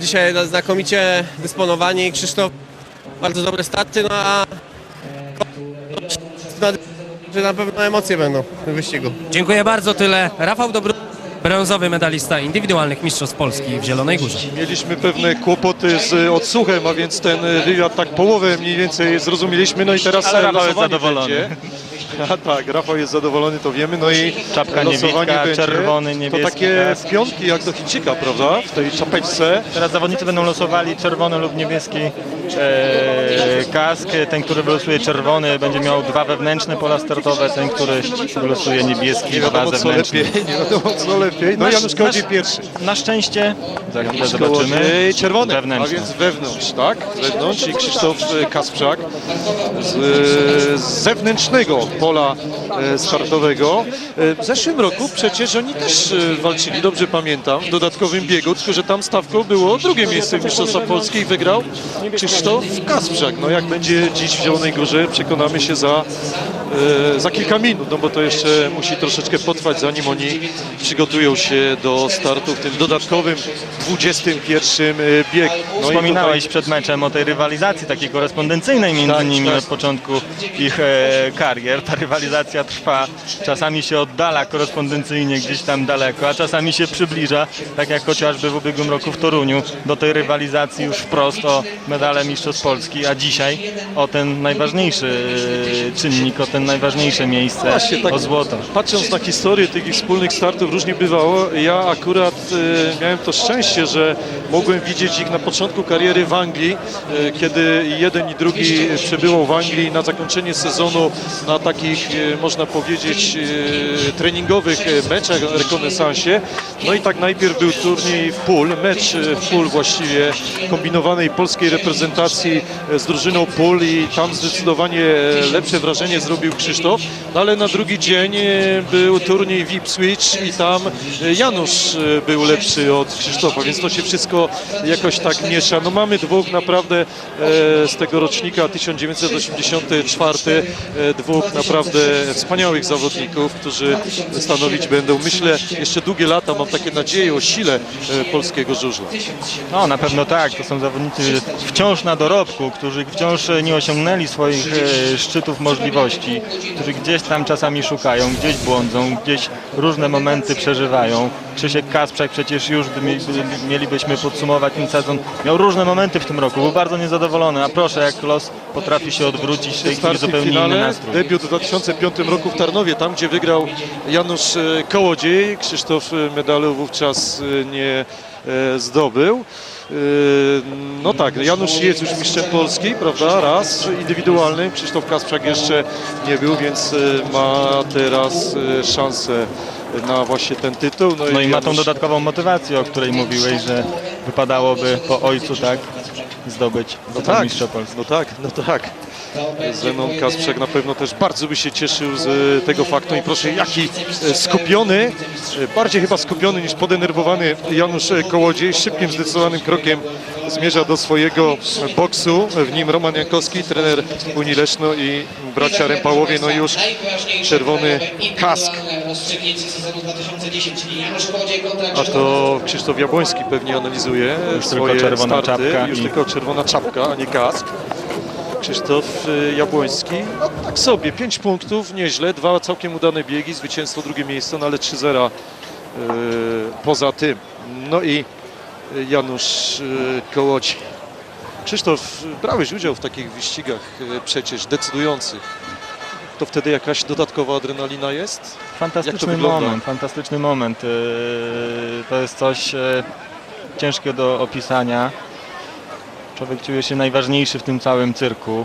dzisiaj znakomicie dysponowani. Krzysztof bardzo dobre starty, no a że na pewno emocje będą w tym wyścigu. Dziękuję bardzo, tyle. Rafał Dobry, brązowy medalista indywidualnych mistrzostw Polski w Zielonej Górze. Mieliśmy pewne kłopoty z odsłuchem, a więc ten wywiad tak połowę mniej więcej zrozumieliśmy. No i teraz Ale Rafał zadowolony. Będzie. A tak, Rafał jest zadowolony, to wiemy. No i Czapka losowanie niewidka, będzie. czerwony, niebieski To takie kask. pionki jak do Hicika, prawda? W tej czapeczce. Teraz zawodnicy będą losowali czerwony lub niebieski e, kask. Ten, który wylosuje czerwony, będzie miał dwa wewnętrzne pola startowe. Ten, który wylosuje niebieski, Nie dwa wiadomo co zewnętrzne. lepiej, nie wiadomo co lepiej. No Nasz- Janusz Kołodziej nasz- pierwszy. Na szczęście, za chwilę zobaczymy, Kołodziej czerwony, a wewnętrzne. więc wewnątrz, tak? Wewnątrz i Krzysztof e, Kasprzak z, e, z zewnętrznego pola e, startowego. E, W zeszłym roku przecież oni też e, walczyli, dobrze pamiętam, w dodatkowym biegu, tylko że tam stawką było drugie miejsce w Mistrzostwach Polski i wygrał Krzysztof Kasprzak. No jak będzie dziś w Zielonej Górze, przekonamy się za, e, za kilka minut, no bo to jeszcze musi troszeczkę potrwać, zanim oni przygotują się do startu w tym dodatkowym 21 biegu. No Wspominałeś tutaj- przed meczem o tej rywalizacji takiej korespondencyjnej między Tak, nimi tak. od początku ich e, karier. Ta rywalizacja trwa, czasami się oddala korespondencyjnie gdzieś tam daleko, a czasami się przybliża, tak jak chociażby w ubiegłym roku w Toruniu, do tej rywalizacji już wprost o medale Mistrzostw Polski, a dzisiaj o ten najważniejszy e, czynnik, o ten najważniejsze miejsce, Właśnie tak o złoto. Patrząc na historię tych wspólnych startów różnie bywało. Ja akurat e, miałem to szczęście, że mogłem widzieć ich na początku kariery w Anglii, e, kiedy jeden i drugi przebywał w Anglii na zakończenie sezonu na takich, e, można powiedzieć, e, treningowych meczach, rekonesansie. No i tak najpierw był turniej w pool, mecz e, w pool właściwie kombinowanej polskiej reprezentacji z drużyną pool i tam zdecydowanie lepsze wrażenie zrobił Krzysztof, no ale na drugi dzień był turniej w Ipswich i tam Janusz był lepszy od Krzysztofa, więc to się wszystko jakoś tak miesza. No mamy dwóch naprawdę z tego rocznika 1984, e, dwóch naprawdę wspaniałych zawodników, którzy stanowić będą, myślę, jeszcze długie lata, mam takie nadzieje o sile e, polskiego żużla. No na pewno tak, to są zawodnicy wciąż na dorobku, którzy wciąż nie osiągnęli swoich e, szczytów możliwości, którzy gdzieś tam czasami szukają, gdzieś błądzą, gdzieś różne momenty przeżywają. Krzysiek Kasprzak przecież już by mie- by- mielibyśmy podsumować ten sezon, miał różne momenty w tym roku, był bardzo niezadowolony, a proszę jak los potrafi się odwrócić, w tej chwili zupełnie inny nastrój. debiut w 2005 roku w Tarnowie, tam gdzie wygrał Janusz e, Kołodziej. Krzysztof medalu wówczas e, nie e, zdobył. No tak, Janusz jest już mistrzem Polski, prawda, raz indywidualnym, Krzysztof Kasprzak jeszcze nie był, więc ma teraz szansę na właśnie ten tytuł. No i ma tą dodatkową motywację, o której mówiłeś, że wypadałoby po ojcu tak zdobyć No tak, mistrza Polski. no tak, no tak. Zenon Kasprzak na pewno też bardzo by się cieszył z e, tego faktu i proszę jaki e, skupiony, e, bardziej chyba skupiony niż podenerwowany Janusz Kołodziej szybkim, zdecydowanym krokiem zmierza do swojego boksu, w nim Roman Jankowski, trener Unii Leszno i bracia Rępałowie, no już czerwony kask. A to Krzysztof Jabłoński pewnie analizuje Już swoje tylko czerwona starty. czapka Już tylko czerwona czapka, a nie kask. Krzysztof y, Jabłoński, no tak sobie, 5 punktów, nieźle, dwa całkiem udane biegi, zwycięstwo, drugie miejsce, no ale 3-0 y, poza tym. No i y, Janusz y, Kołodziej. Krzysztof, y, brałeś udział w takich wyścigach y, przecież decydujących. To wtedy jakaś dodatkowa adrenalina jest? Fantastyczny moment, fantastyczny moment. Yy, To jest coś yy, ciężkie do opisania. Człowiek czuje się najważniejszy w tym całym cyrku.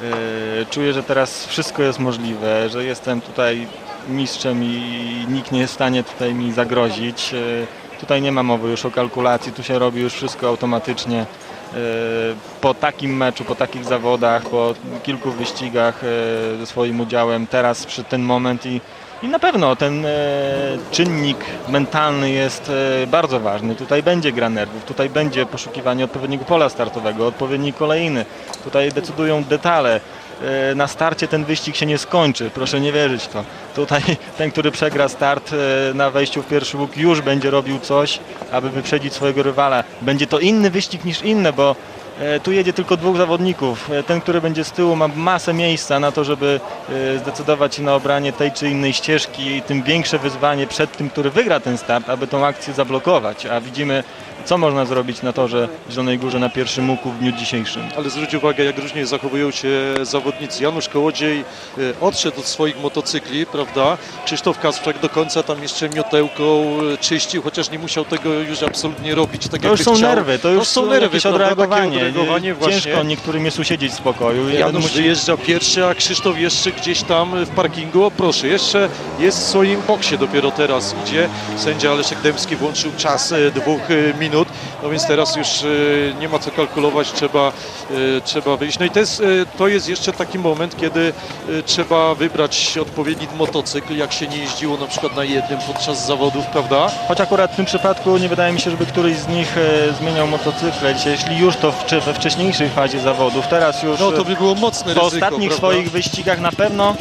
Yy, Czuję, że teraz wszystko jest możliwe, że jestem tutaj mistrzem i nikt nie jest w stanie tutaj mi zagrozić. Yy, Tutaj nie ma mowy już o kalkulacji, tu się robi już wszystko automatycznie. Yy, Po takim meczu, po takich zawodach, po kilku wyścigach ze swoim udziałem, teraz przy ten moment i, i na pewno ten e, czynnik mentalny jest e, bardzo ważny. Tutaj będzie gra nerwów, tutaj będzie poszukiwanie odpowiedniego pola startowego, odpowiedniej kolejny. Tutaj decydują detale. e, na starcie ten wyścig się nie skończy. Proszę nie wierzyć w to. Tutaj ten, który przegra start e, na wejściu w pierwszy łuk już będzie robił coś, aby wyprzedzić swojego rywala. Będzie to inny wyścig niż inne, bo tu jedzie tylko dwóch zawodników. E, Ten, który będzie z tyłu ma masę miejsca na to, żeby e, zdecydować się na obranie tej czy innej ścieżki i tym większe wyzwanie przed tym, który wygra ten start, aby tą akcję zablokować. A widzimy, co można zrobić na torze w Zielonej Górze na pierwszym łuku w dniu dzisiejszym. Ale zwróć uwagę, jak różnie zachowują się zawodnicy. Janusz Kołodziej e, odszedł od swoich motocykli, prawda? Krzysztof Kasprzak do końca tam jeszcze miotełką e, czyścił, chociaż nie musiał tego już absolutnie robić. Tak To już są chciał. nerwy, to już są nerwy, jakieś odreagowanie. odreagowanie. Ciężko niektórym jest usiedzieć w spokoju. Janusz musi- wyjeżdża pierwszy, a Krzysztof jeszcze gdzieś tam w parkingu. O proszę, jeszcze jest w swoim boksie dopiero teraz idzie. Sędzia Leszek Dębski włączył czas e, dwóch e, minut, no więc teraz już e, nie ma co kalkulować, trzeba, e, trzeba wyjść. No i to jest, e, to jest jeszcze taki moment, kiedy e, trzeba wybrać odpowiedni motocykl, jak się nie jeździło na przykład na jednym podczas zawodów, prawda? Choć akurat w tym przypadku nie wydaje mi się, żeby któryś z nich e, zmieniał motocykle. Dzisiaj, jeśli już to w, we wcześniejszej fazie zawodów, teraz już No e, to by było mocne po ryzyko, ostatnich prawda? swoich wyścigach na pewno.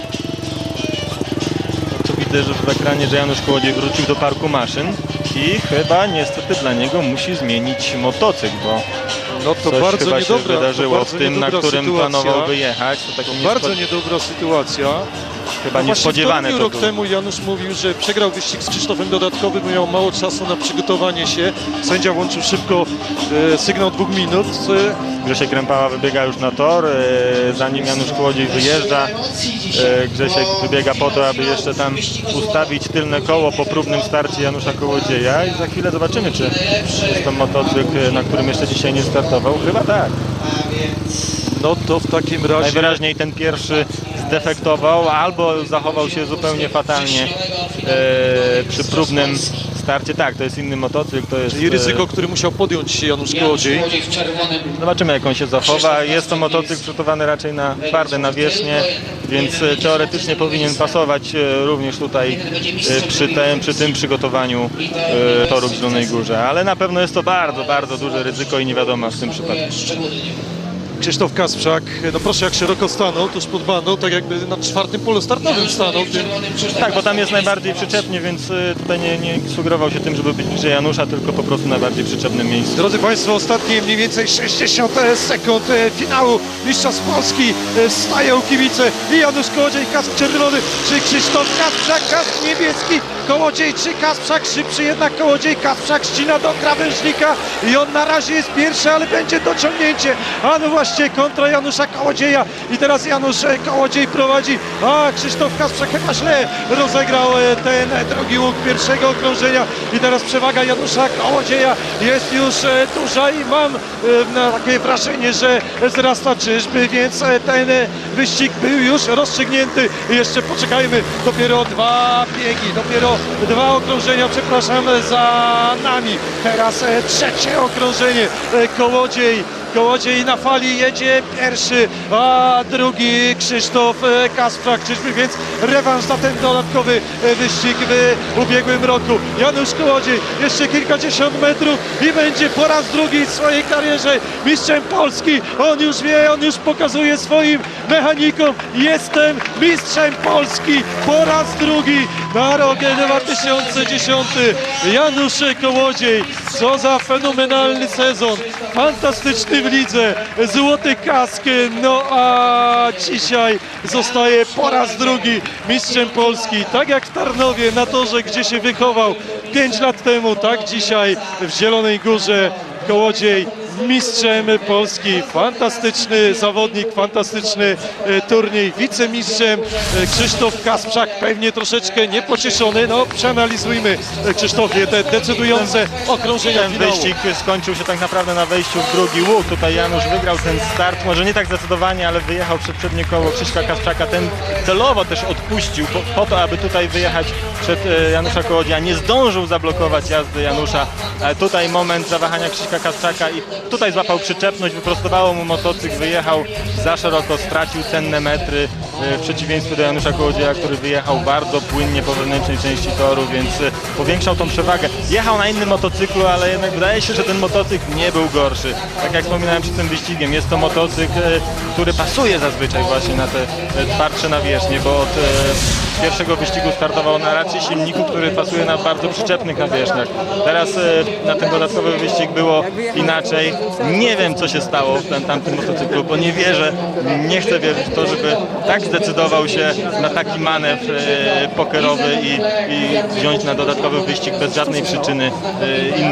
Tu widzę, że w ekranie, że Janusz Kołodziej wrócił do parku maszyn i chyba niestety dla niego musi zmienić motocykl, bo No to coś bardzo chyba się niedobra, to wydarzyło w tym, na którym sytuacja. planował wyjechać. To taki Bardzo niespo... niedobra sytuacja. Chyba No właśnie niespodziewane w to rok temu Janusz mówił, że przegrał wyścig z Krzysztofem dodatkowy, bo miał mało czasu na przygotowanie się. Sędzia włączył szybko e, sygnał dwóch minut. E, Grzesiek Rępała wybiega już na tor, e, zanim Janusz Kłodziej wyjeżdża. E, Grzesiek wybiega po to, aby jeszcze tam ustawić tylne koło po próbnym starcie Janusza Kołodzieja i za chwilę zobaczymy, czy jest to motocykl, na którym jeszcze dzisiaj nie startował. Chyba tak. no to w takim razie... Najwyraźniej ten pierwszy zdefektował albo zachował się zupełnie fatalnie e, przy próbnym starcie. Tak, to jest inny motocykl, to jest... I e, ryzyko, który musiał podjąć Janusz Kołodziej. Zobaczymy jak on się zachowa. Jest to motocykl przygotowany raczej na twarde nawierzchnie, więc e, teoretycznie powinien pasować e, również tutaj e, przy tym, przy tym przygotowaniu e, toru w Zielonej Górze. Ale na pewno jest to bardzo, bardzo duże ryzyko i nie wiadomo w tym przypadku. Krzysztof Kasprzak, no proszę jak szeroko stanął, tuż pod bandą, tak jakby na czwartym polu startowym stanął. Tym, Tak, bo tam jest najbardziej przyczepnie, więc e, tutaj nie, nie sugerował się tym, żeby być bliżej Janusza, tylko po prostu najbardziej przyczepnym miejscu. Drodzy Państwo, ostatnie mniej więcej 60 sekund e, finału Mistrzostw Polski. E, Stają kibice i Janusz Kołodziej, kask czerwony, czy Krzysztof Kasprzak, kask niebieski, Kołodziej czy Kasprzak, szybszy jednak Kołodziej, Kasprzak ścina do krawężnika i on na razie jest pierwszy, ale będzie dociągnięcie. A no właśnie, kontra Janusza Kołodzieja. I teraz Janusz e, Kołodziej prowadzi, a Krzysztof Kasprzak chyba źle rozegrał e, ten e, drugi łuk pierwszego okrążenia. I teraz przewaga Janusza Kołodzieja. Jest już duża i mam takie wrażenie, że wzrasta czyżby, więc ten wyścig był już rozstrzygnięty. Jeszcze poczekajmy, dopiero dwa biegi, dopiero dwa okrążenia, przepraszam, za nami. Teraz e, trzecie okrążenie, e, Kołodziej. Kołodziej na fali jedzie pierwszy, a drugi Krzysztof e, Kasprzak. Czyżby więc rewanż za ten dodatkowy wyścig w ubiegłym roku. Janusz Kołodziej jeszcze kilkadziesiąt metrów i będzie po raz drugi w swojej karierze mistrzem Polski. On już wie, on już pokazuje swoim mechanikom. Jestem mistrzem Polski po raz drugi na rok 2010. Janusz Kołodziej, co za fenomenalny sezon. Fantastyczny w lidze, złoty kask, no a dzisiaj zostaje po raz drugi mistrzem Polski. Tak jak w Tarnowie na torze, gdzie się wychował 5 lat temu, tak dzisiaj w Zielonej Górze Kołodziej mistrzem Polski. Fantastyczny zawodnik, fantastyczny e, turniej. Wicemistrzem e, Krzysztof Kasprzak, pewnie troszeczkę niepocieszony. No, przeanalizujmy e, Krzysztofie te decydujące okrążenia Ten finału. wyścig skończył się tak naprawdę na wejściu w drugi łuk. Tutaj Janusz wygrał ten start, może nie tak zdecydowanie, ale wyjechał przed przednie koło Krzyśka Kasprzaka. Ten celowo też odpuścił po, po to, aby tutaj wyjechać przed e, Janusza Kołodzieja. Nie zdążył zablokować jazdy Janusza. E, Tutaj moment zawahania Krzyśka Kasprzaka i tutaj złapał przyczepność, wyprostowało mu motocykl, wyjechał za szeroko, stracił cenne metry e, w przeciwieństwie do Janusza Kołodzieja, który wyjechał bardzo płynnie po wewnętrznej części toru, więc powiększał tą przewagę. Jechał na innym motocyklu, ale jednak wydaje się, że ten motocykl nie był gorszy. Tak jak wspominałem przed tym wyścigiem, jest to motocykl, który pasuje zazwyczaj właśnie na te e, twardsze nawierzchnie, bo od e, pierwszego wyścigu startował na racji silniku, który pasuje na bardzo przyczepnych nawierzchniach. Teraz e, na ten dodatkowy wyścig było inaczej. Nie wiem, co się stało w tym, tamtym motocyklu, bo nie wierzę, nie chcę wierzyć w to, żeby tak zdecydował się na taki manewr e, pokerowy i, i wziąć na dodatkowy wyścig bez żadnej przyczyny e, innym